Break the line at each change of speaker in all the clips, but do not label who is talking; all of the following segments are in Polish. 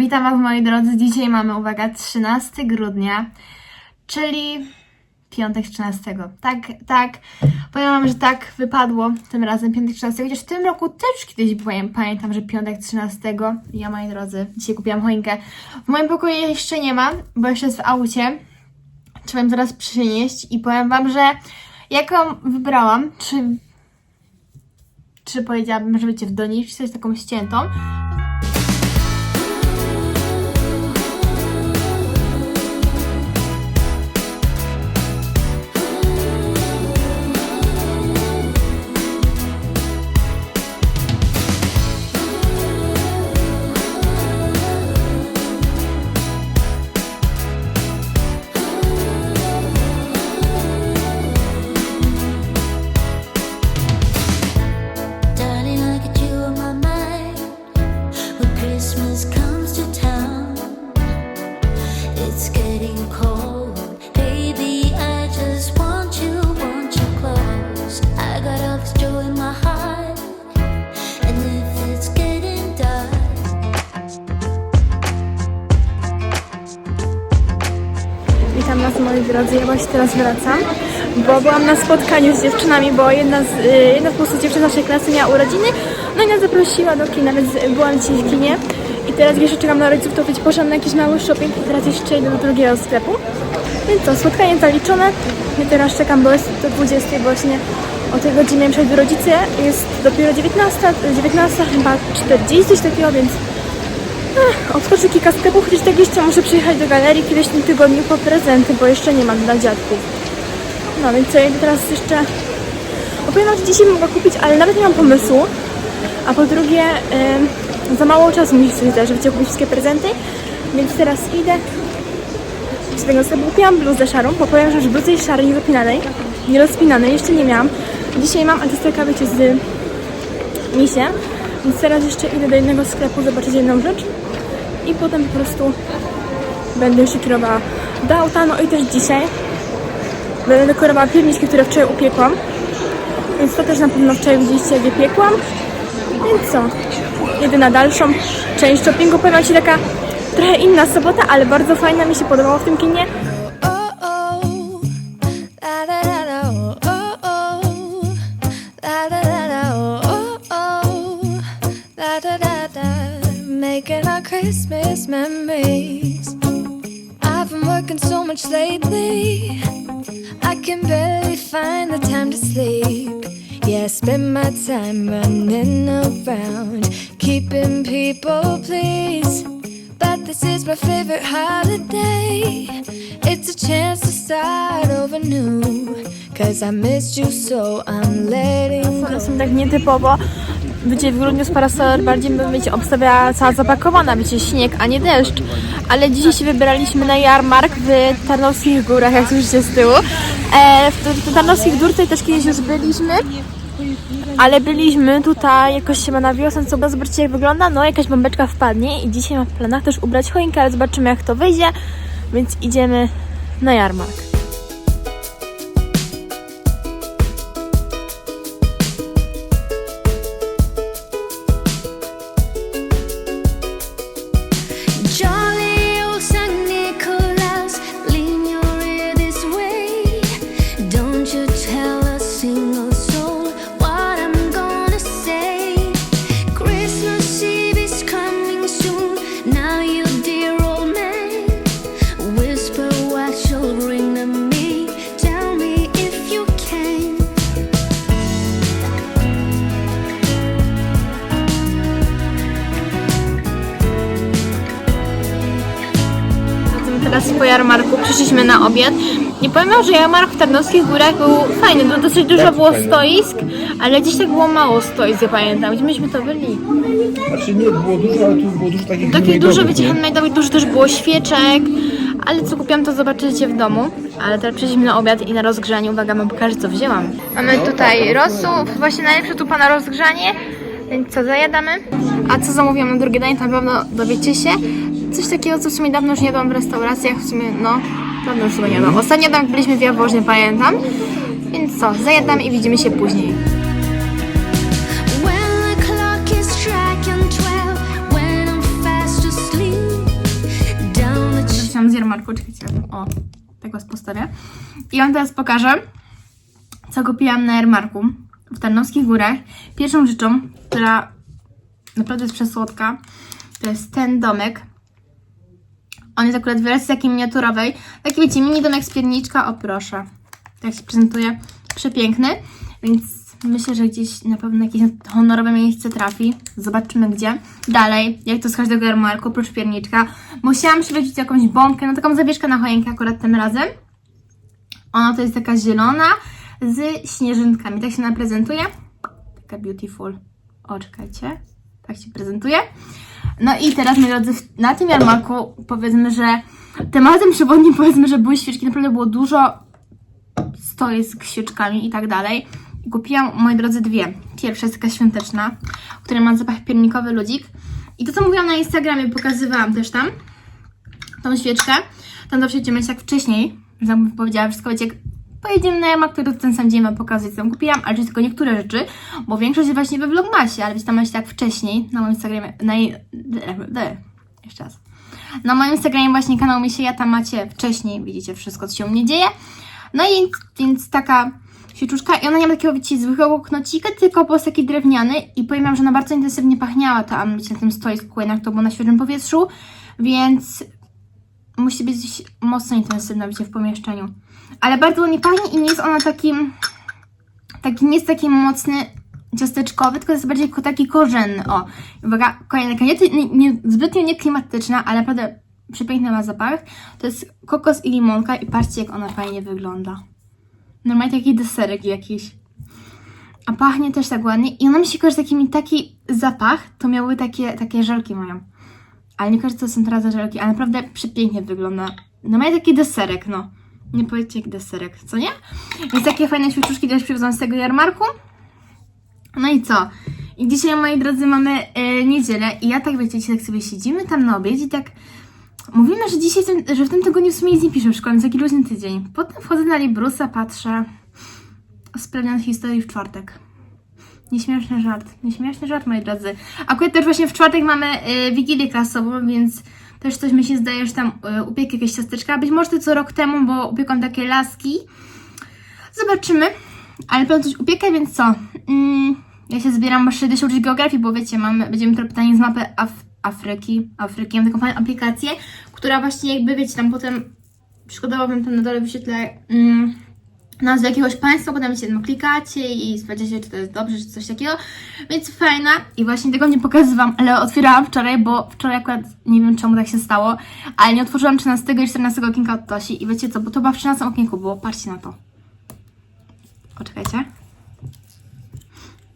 Witam Was moi drodzy. Dzisiaj mamy, uwaga, 13 grudnia, czyli piątek 13. Tak, tak. Powiem Wam, że tak wypadło tym razem piątek 13. Chociaż w tym roku też kiedyś byłem, pamiętam, że piątek 13. Ja, moi drodzy, dzisiaj kupiłam choinkę. W moim pokoju jeszcze nie ma, bo jeszcze jest w aucie. Trzeba ją zaraz przynieść i powiem Wam, że jaką wybrałam, czy czy powiedziałabym, że wiecie, w doniczce jest taką ściętą, Witam Was moi drodzy, ja właśnie teraz wracam, bo byłam na spotkaniu z dziewczynami, bo jedna, z, y, jedna prostu dziewczyn naszej klasy miała urodziny, no i nas zaprosiła do kina, więc byłam dzisiaj w kinie teraz jeszcze czekam na rodziców, to wiecie, poszłam na jakiś mały shopping i teraz jeszcze idę do drugiego sklepu. Więc co, spotkanie zaliczone, ja teraz czekam, bo jest do 20 właśnie o tej godzinie przed rodzice, jest dopiero 19, 19 chyba 40, coś takiego, więc Ech, Otworzę kilka sklepów, chociaż tak jeszcze muszę przyjechać do galerii kiedyś w tym tygodniu po prezenty, bo jeszcze nie mam dla dziadków. No więc co, ja teraz jeszcze... Opowiem wam, że dzisiaj mogę kupić, ale nawet nie mam pomysłu. A po drugie, ym, za mało czasu mi się zda, żeby kupić wszystkie prezenty. Więc teraz idę tego sklepu. Kupiłam bluzę szarą, bo powiem, że już bluzy jest szarej, niewypinanej, nie rozpinanej, jeszcze nie miałam. Dzisiaj mam, a to jest taka, wiecie, z misiem. Więc teraz jeszcze idę do innego sklepu zobaczyć jedną rzecz i potem po prostu będę jeszcze kierowała do auta. No i też dzisiaj będę dekorowała pierniczki, które wczoraj upiekłam. Więc to też na pewno wczoraj widzieliście, jak je piekłam. Więc co? Jedę na dalszą część shoppingu. Powiem Ci taka trochę inna sobota, ale bardzo fajna mi się podobało w tym kinie.
Making our Christmas memories. I've been working so much lately, I can barely find the time to sleep. Yeah, I spend my time running around, keeping people. But this is my favorite holiday. It's a chance to start over new. Cause I missed you, so I'm letting go.
Są tak nietypowo. Wiecie, w grudniu z parasolem bardziej bym wiecie, obstawiała cała zapakowana, wiecie, śnieg, a nie deszcz. Ale dzisiaj się wybraliśmy na jarmark w Tarnowskich Górach, jak słyszycie z tyłu. E, w, w Tarnowskich tutaj też kiedyś już byliśmy. Ale byliśmy tutaj jakoś chyba na wiosnę, co zobaczcie jak wygląda. No, jakaś bombeczka wpadnie i dzisiaj mam w planach też ubrać choinkę, ale zobaczymy jak to wyjdzie. Więc idziemy na jarmark. Teraz po jarmarku, przyszliśmy na obiad. Nie powiem wam, że jarmark w Tarnowskich Górach był fajny, tu dosyć dużo
Tak,
było
fajny.
stoisk, ale dziś tak było mało stoisk, ja pamiętam, gdzie myśmy to byli.
Znaczy nie było dużo, ale tu było dużo takich
Takich dużo, wiecie,
nie?
handmade'owych, dużo też było świeczek, ale co kupiłam to zobaczycie w domu. Ale teraz przyszliśmy na obiad i na rozgrzanie, uwaga, mam pokażę co wzięłam. Mamy tutaj rosół, właśnie najlepsze tu pana rozgrzanie, więc co, zajadamy? A co zamówiłam na drugie danie, to na pewno dowiecie się. Coś takiego, co w sumie dawno już nie jadłam w restauracjach, w sumie, no, dawno już chyba nie jadłam. Ostatnio tam byliśmy w Jaworznie, pamiętam. Więc co, zajadam i widzimy się później.
Fast asleep.
jarmarku. Czekajcie, o, tak was postawię. I wam teraz pokażę, co kupiłam na jarmarku w Tarnowskich Górach. Pierwszą rzeczą, która naprawdę jest przesłodka, to jest ten domek. On jest akurat w wersji takiej miniaturowej. Taki wiecie, mini domek z pierniczka, o proszę. Tak się prezentuje, przepiękny. Więc myślę, że gdzieś na pewno jakieś honorowe miejsce trafi. Zobaczymy gdzie. Dalej, jak to z każdego jarmarku, oprócz pierniczka. Musiałam przywieźć jakąś bombkę, no taką zawieszkę na choinkę akurat tym razem. Ona to jest taka zielona z śnieżynkami. Tak się ona prezentuje. Taka beautiful. O, czekajcie. Tak się prezentuje. No i teraz, moi drodzy, na tym jarmarku powiedzmy, że tematem przewodnim powiedzmy, że były świeczki. Naprawdę było dużo stoisk z świeczkami i tak dalej. Kupiłam, moi drodzy, dwie. Pierwsza jest taka świąteczna, która ma zapach piernikowy ludzik. I to, co mówiłam na Instagramie, pokazywałam też tam tą świeczkę. Tam zawsze będziemy jak wcześniej, bym powiedziała, wszystko wiecie, jak pojedziemy na jarmark, to ten sam dzień wam pokazać, co tam kupiłam, ale to tylko niektóre rzeczy, bo większość jest właśnie we vlogmasie, ale tam macie tak wcześniej na moim Instagramie, na jej, jeszcze raz. Na moim Instagramie właśnie kanał Misieja, tam macie wcześniej, widzicie wszystko, co się u mnie dzieje. No i więc taka świeczuszka i ona nie ma takiego, wiecie, zwykłego knocika, tylko po prostu taki drewniany i powiem wam, że ona bardzo intensywnie pachniała tam, wiecie, na tym stoisku, jednak to było na świeżym powietrzu, więc musi być mocno intensywna, wiecie, w pomieszczeniu. Ale bardzo ładnie pachnie i nie jest ona takim, taki, nie jest taki mocny ciasteczkowy, tylko jest bardziej taki korzenny. O, uwaga, kolejna, nie, nie, nie, zbytnio nieklimatyczna, ale naprawdę przepiękny ma zapach. To jest kokos i limonka i patrzcie, jak ona fajnie wygląda. Normalnie taki deserek jakiś. A pachnie też tak ładnie. I ona mi się kojarzy takimi, taki zapach, to miały takie, takie żelki mają. Ale nie kojarzę, co są teraz żelki, ale naprawdę przepięknie wygląda. No ma taki deserek, no. Nie powiedzcie jak deserek, co nie? Więc takie fajne świeczuszki też przywiozłam z tego jarmarku. No i co? I dzisiaj, moi drodzy, mamy e, niedzielę i ja tak, wiecie, dzisiaj tak sobie siedzimy tam na obiad i tak mówimy, że dzisiaj, ten, że w tym tygodniu w sumie nic nie piszę w szkole, więc taki luźny tydzień. Potem wchodzę na Librusa, patrzę sprawdzian historii w czwartek. Nieśmieszny żart, nieśmieszny żart, moi drodzy. Akurat też właśnie w czwartek mamy y, wigilię klasową, więc też coś mi się zdaje, że tam y, upiekę jakieś ciasteczka. Być może co rok temu, bo upiekłam takie laski. Zobaczymy. Ale pewno coś upiekę, więc co? Mm, ja się zbieram, bo idę się uczyć geografii, bo wiecie, mamy, będziemy to pytanie z mapy Af- Afryki. Afryki. Mam taką fajną aplikację, która właśnie jakby, wiecie, tam potem przykładowo tam na dole wyświetlę mm, nazwę jakiegoś państwa, potem wiecie, no, klikacie i sprawdzacie, czy to jest dobrze, czy coś takiego. Więc fajna i właśnie tego nie pokazywałam, ale otwierałam wczoraj, bo wczoraj akurat nie wiem czemu tak się stało, ale nie otworzyłam 13 i 14 okienka od Tosi i wiecie co, bo to chyba w 13 okienku było, patrzcie na to. Poczekajcie.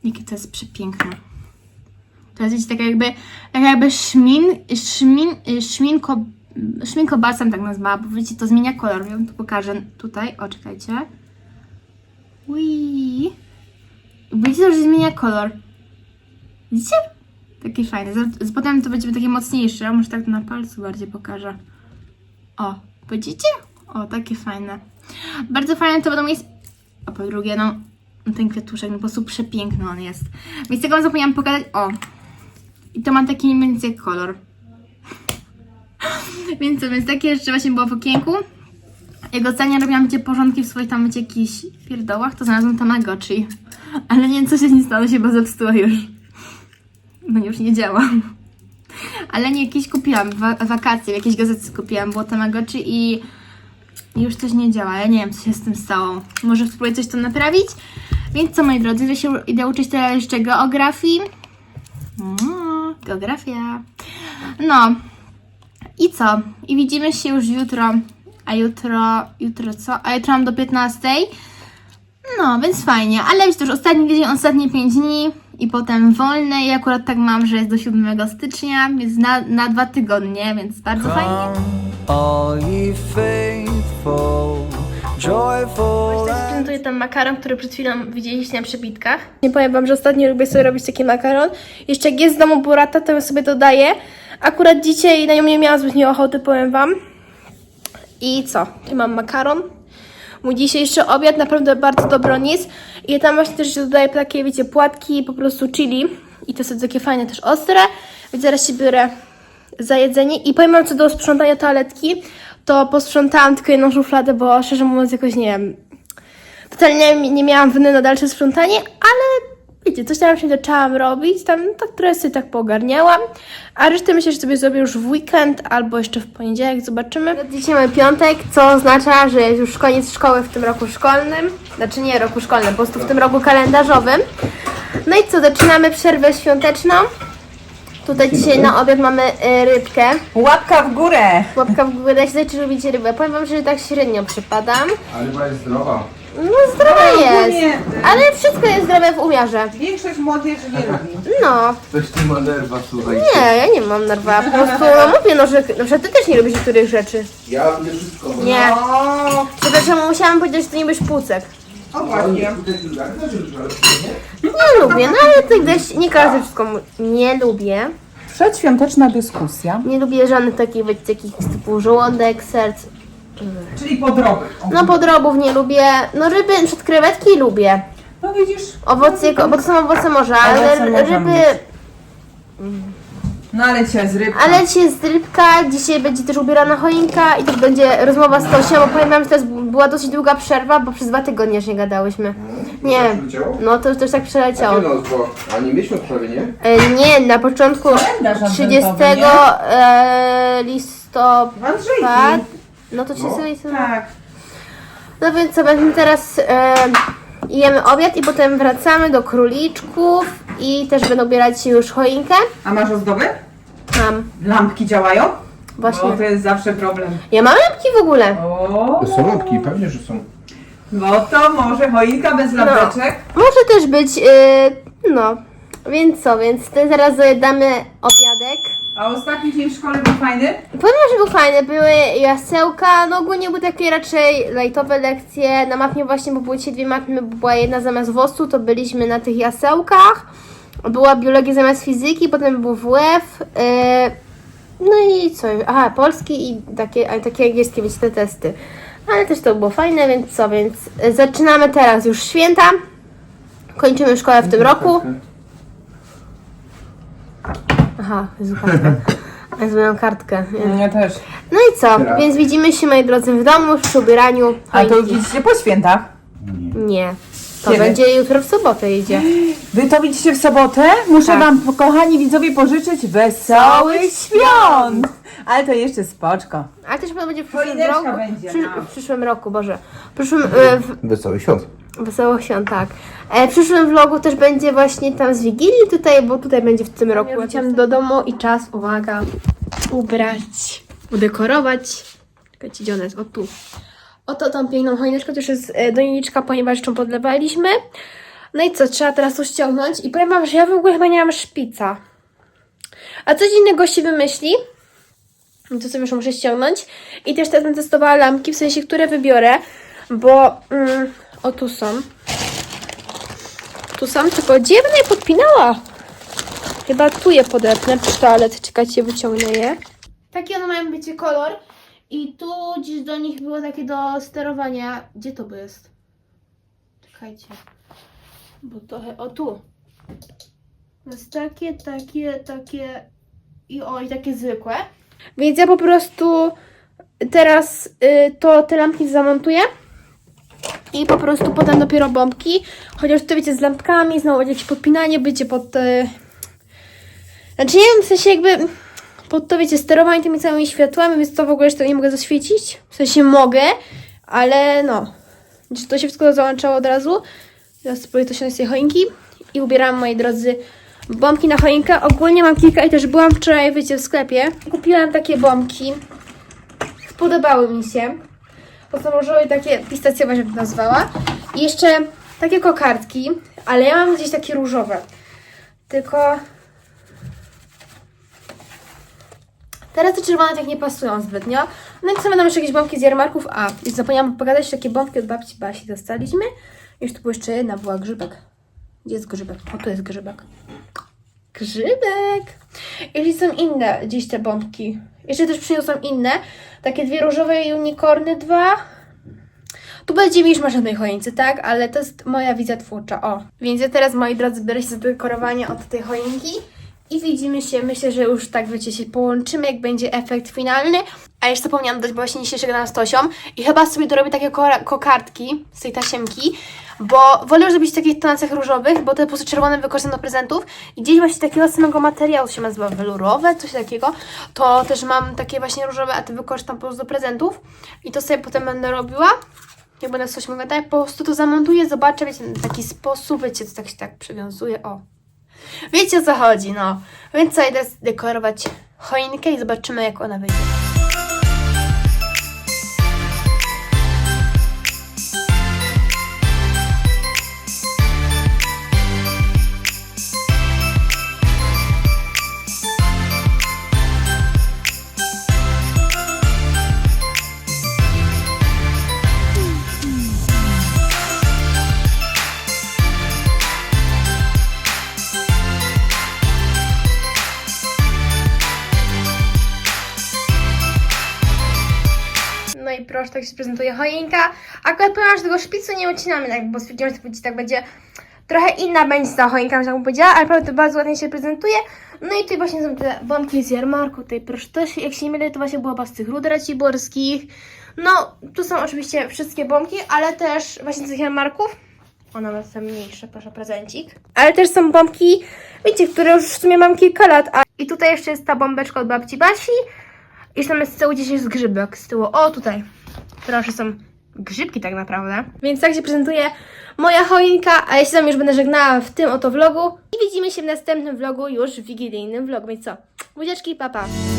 Jakie to jest przepiękne. Jest wiecie, tak jakby, tak jakby szmin, szmin, szminko, szminko balsam tak nazwała, bo wiecie, to zmienia kolor, ja wam to pokażę tutaj, o czekajcie. Ui. Widzicie, że zmienia kolor. Widzicie? Taki fajny. Potem to będzie takie mocniejsze. Może tak na palcu bardziej pokażę. O, widzicie? O, takie fajne. Bardzo fajne to będą jest. A po drugie, no, ten kwiatuszek, no po prostu przepiękny on jest. Więc tego zapomniałam pokazać. O. I to ma taki mniej więcej kolor. więc więc takie rzeczy właśnie było w okienku. Jak ostatnio robiłam wiecie, porządki w swoich tam jakichś pierdołach, to znalazłam Tamagotchi. Ale nie wiem, co się z nim stało, się chyba zepsuło już. No już nie działa. Ale nie, jakieś kupiłam, wa wakacje, w jakiejś gazecie kupiłam, było Tamagotchi i już coś nie działa, ale nie wiem, co się z tym stało. Może spróbuję coś tam naprawić. Więc co, moi drodzy, się idę uczyć teraz jeszcze geografii. Mm, geografia. No, i co? I widzimy się już jutro. A jutro, jutro co? A jutro mam do 15. No, więc fajnie. Ale już to już ostatni tydzień, ostatnie 5 dni i potem wolne. I akurat tak mam, że jest do 7 stycznia, więc na, na dwa tygodnie, więc bardzo fajnie.
All ye faithful, joyful.
Teraz prezentuję ten makaron, który przed chwilą widzieliście na przebitkach. Nie powiem wam, że ostatnio lubię sobie robić taki makaron. Jeszcze jak jest z domu burrata, to sobie dodaję. Akurat dzisiaj na nią nie miałam zbytnio ochoty, powiem wam. I co? Tu mam makaron. Mój dzisiejszy obiad naprawdę bardzo dobry jest. I tam właśnie też dodaję takie, wiecie, płatki po prostu chili. I to są takie fajne, też ostre. Więc zaraz się biorę za jedzenie. I powiem co do sprzątania toaletki.
to posprzątałam tylko jedną szufladę, bo szczerze mówiąc jakoś nie wiem, totalnie nie, nie miałam winy na dalsze sprzątanie, ale wiecie, coś tam się zaczęłam robić, tam tak trochę sobie tak pogarniałam, a resztę myślę, że sobie zrobię już w weekend albo jeszcze w poniedziałek, zobaczymy. Dzisiaj mamy piątek, co oznacza, że jest już koniec szkoły w tym roku szkolnym, znaczy nie roku szkolnym, po prostu w tym roku kalendarzowym. No i co, zaczynamy przerwę świąteczną. Tutaj dzisiaj na obiad mamy y, rybkę.
Łapka w górę!
Łapka w górę, się czy lubicie rybę. Powiem wam, że tak średnio przypadam.
Ale ryba jest zdrowa.
No zdrowe jest,
ogólnie, y-
ale wszystko jest zdrowe w umiarze.
Większość młodzieży nie lubi.
No,
Coś ty ma nerwa tutaj.
nie, ja nie mam nerwa. Po prostu no mówię, no, że na przykład ty też nie lubisz niektórych rzeczy.
Ja lubię wszystko.
Nie.
O,
Przepraszam, musiałam powiedzieć, że ty nie lubisz pucek.
o właśnie.
Nie lubię, no ale ty gdzieś, nie każdy wszystko mu- nie lubię.
Przedświąteczna dyskusja,
Nie lubię żadnych takich, wiecie, takich typu żołądek, serc.
Czyli podroby.
No podrobów nie lubię, no ryby, przed krewetki lubię.
No widzisz,
Owoce, bo to są owoce morza,
Owoce
ale
morza
ryby...
mieć. no ale cię z rybką.
Ale dzisiaj jest rybka, dzisiaj będzie też ubierana choinka i też będzie rozmowa z Tosią, bo powiem wam, że to jest, była dosyć długa przerwa, bo przez dwa tygodnie już nie gadałyśmy. Nie,
Leciało?
no to już też tak
A
przeleciało.
nie no, bo ani miesiąc prawie, nie?
E, nie, na początku
Kalendarz
30
adwentowy, nie?
e, listopada,
Andrzejki.
No to 30
No.
Tak.
No więc co, będziemy teraz e, jemy obiad i potem wracamy do króliczków i też będą ubierać już choinkę.
A masz ozdoby?
Mam,
Lampki działają?
właśnie.
Bo to jest zawsze problem.
Ja mam lampki w ogóle.
O,
To są lampki, pewnie, że są.
no to może choinka bez lampeczek?
Może też być, yy, no. Więc co, więc te zaraz damy obiadek.
A ostatni dzień w szkole był fajny?
Powiem, że był fajny, były jasełka, no ogólnie były takie raczej lightowe lekcje. Na matmie właśnie, bo były dzisiaj dwie matmy, bo była jedna zamiast WOS-u, to byliśmy na tych jasełkach. Była biologia zamiast fizyki, potem był WF. Yy, no i co? Aha, polski i takie, a takie angielskie, wiecie, te testy. Ale też to było fajne, więc co, więc zaczynamy teraz już święta. Kończymy szkołę w tym roku. Aha, Jezu, kartkę. Ja zrobiłam kartkę.
Ja też.
No i co? Więc widzimy się, moi drodzy, w domu, przy ubieraniu.
A to
choinki.
widzicie po świętach?
Nie. To
Kiedy?
będzie jutro w sobotę idzie.
Wy to widzicie w sobotę? Muszę
Tak.
wam, kochani widzowie, pożyczyć wesołych świąt! Ale to jeszcze spoczko.
Ale też chyba będzie w przyszłym
Choineczka
roku.
będzie, no.
w przyszłym roku, Boże. W przyszłym, e, w,
Wesoły świąt.
Wesołych świąt, tak. E, w przyszłym vlogu też będzie właśnie tam z Wigilii tutaj, bo tutaj będzie w tym roku. Wróciłam do domu i czas, uwaga, ubrać, udekorować. Czekajcie, gdzie ona jest? O tu. Oto tą piękną choineczkę, to już jest e, doniczka, ponieważ ją podlewaliśmy. No i co, trzeba teraz to ściągnąć i powiem wam, że ja w ogóle chyba nie mam szpica. A coś innego się wymyśli. No To sobie już muszę ściągnąć. I też teraz będę testowała lampki, w sensie, które wybiorę, bo mm, o tu są. Tu są, tylko gdzie ja będę je podpinała? Chyba tu je podepnę przy toalet. Czekajcie, wyciągnę je. Taki one mają być kolor. I tu gdzieś do nich było takie do sterowania. Gdzie to by jest? Czekajcie. Bo trochę, o tu. Jest takie, takie, takie i o, i takie zwykłe. Więc ja po prostu teraz y, to te lampki zamontuję. I po prostu potem dopiero bombki. Chociaż to wiecie, z lampkami, znowu jakieś podpinanie, będzie pod... Y... Znaczy nie wiem, w sensie jakby pod to wiecie, sterowanie tymi całymi światłami, więc to w ogóle jeszcze nie mogę zaświecić. W sensie mogę, ale no. Czy to się wszystko załączało od razu. Teraz spróbuję to się z tej choinki. I ubieram, moi drodzy, bombki na choinkę. Ogólnie mam kilka i też byłam wczoraj, wiecie, w sklepie. Kupiłam takie bombki. Podobały mi się. Są różowe takie pistacjowe, jak nazwała. I jeszcze takie kokardki, ale ja mam gdzieś takie różowe. Tylko teraz te czerwone tak nie pasują zbytnio. No i co będą jeszcze jakieś bombki z jarmarków. A, i zapomniałam pokazać takie bombki od babci Basi dostaliśmy. Jeszcze tu jeszcze jedna, była grzybek. Gdzie jest grzybek? O, tu jest grzybek. Grzybek! Jeśli są inne gdzieś te bombki. Jeszcze też przyniosłam inne. Takie dwie różowe unicorny dwa. Tu będzie misz masz na tej choince, tak? Ale to jest moja wizja twórcza, o. Więc ja teraz, moi drodzy, biorę się za dekorowanie od tej choinki.
I widzimy się, myślę, że już tak wiecie, się połączymy, jak będzie efekt finalny. A jeszcze zapomniałam dodać, właśnie dzisiejszego gadałam z Tosią i chyba sobie dorobię takie ko- kokardki z tej tasiemki, bo wolę zrobić w takich tonacjach różowych, bo te po prostu czerwone wykorzystam do prezentów. I gdzieś właśnie takiego samego materiału, się nazywa welurowe, coś takiego, to też mam takie właśnie różowe, a te wykorzystam po prostu do prezentów. I to sobie potem będę robiła. Jak będę coś mówiła, tak po prostu to zamontuję, zobaczę, wiecie, taki sposób, wiecie, to tak się tak przywiązuje, o. Wiecie o co chodzi, no. Więc idę dekorować choinkę i zobaczymy, jak ona wyjdzie. Proszę, tak się prezentuje choinka. Akurat powiem, że tego szpicu nie ucinamy, tak, bo stwierdziłam, że to będzie, tak będzie trochę inna będzie ta choinka, że tak powiedziała, ale naprawdę bardzo ładnie się prezentuje. No i tutaj właśnie są te bombki z jarmarku, tutaj proszę też, jak się nie mylę, to właśnie była z tych ród raciborskich. No, tu są oczywiście wszystkie bombki, ale też właśnie z tych jarmarków. Ona ma są mniejsze, proszę, prezencik. Ale też są bombki, wiecie, które już w sumie mam kilka lat. A... I tutaj jeszcze jest ta bombeczka od babci Basi. I tam z tyłu gdzieś jest grzybek. Z tyłu, o tutaj. Proszę, są grzybki tak naprawdę. Więc tak się prezentuje moja choinka, a ja się tam już będę żegnała w tym oto vlogu. I widzimy się w następnym vlogu, już w wigilijnym vlogu. Więc co? Buziaczki, papa. Pa.